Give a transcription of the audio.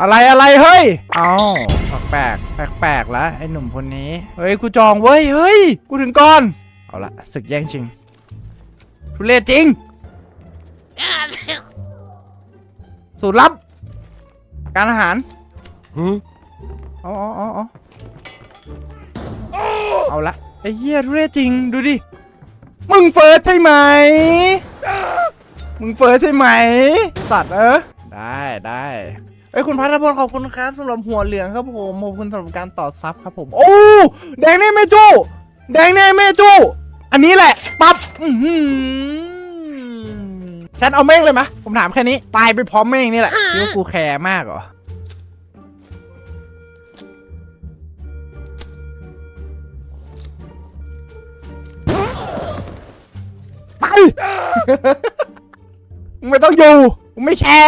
อะไรอะไรเฮ้ย เอาแปลกแปลกแปลกๆแล้วไอ้หนุ่มคนนี้ เฮ้ย กูจองเว้ย เฮ้ย กูถึงก่อน เอาละศึกแย่งชิง ทุเรศจริง สูตรลับ การอาหารเอาเอาเอาเอาเอาละไอ้เหี้ยทุเรศจริง ดูดิ มึงเฟิร์สใช่ไหม มึงเฟิร์สใช่ไหม สัตว์เออ ได้ได้ เอ้ยคุณพัทรพลขอบคุณครับสำหรับหัวเหลืองครับผมขอบคุณสำหรับการต่อซับครับผม โอ้แดงนี่ไม่จู้แดงนี่ไม่จู้อันนี้แหละปั๊บฉันเอาเม่งเลยมะผมถามแค่นี้ ตายไปพร้อมเม่งนี่แหละคิดว่ากูแคร์มากเหรอไปไม่ต้องอยู่ไม่แคร์